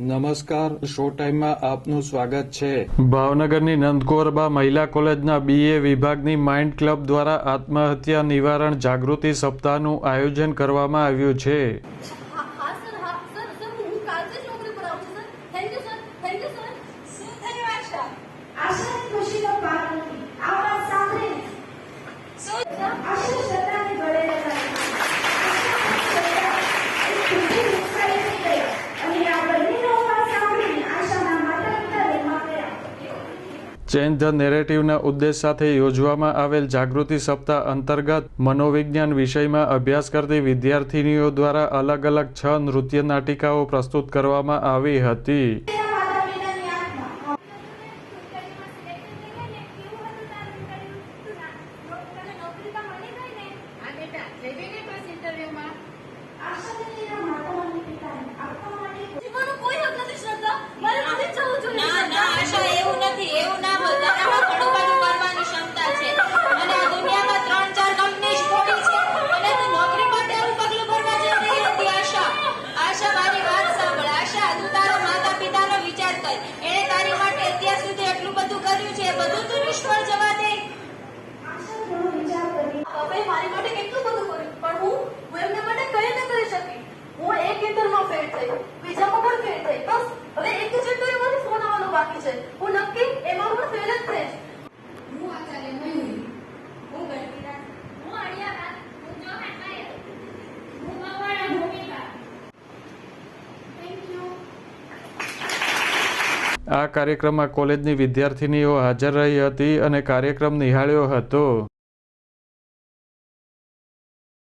નમસ્કાર શો ટાઈમમાં આપનું સ્વાગત છે. ભાવનગરની નંદકોરબા મહિલા કોલેજના બીએ વિભાગની માઇન્ડ ક્લબ દ્વારા આત્મહત્યા નિવારણ જાગૃતિ સપ્તાહનું આયોજન કરવામાં આવ્યું છે. આશા ચેન્જ ધ નેરેટિવના ઉદ્દેશ સાથે યોજવામાં આવેલ જાગૃતિ સપ્તાહ અંતર્ગત મનોવિજ્ઞાન વિષયમાં અભ્યાસ કરતી વિદ્યાર્થિનીઓ દ્વારા અલગ અલગ છ નૃત્ય નાટિકાઓ પ્રસ્તુત કરવામાં આવી હતી. આ છે. હું નક્કી? એમાં હું ફેલ જ થઈશ. આ કાર્યક્રમમાં કોલેજની વિદ્યાર્થીનીઓ હાજર રહી હતી અને કાર્યક્રમ નિહાળ્યો હતો.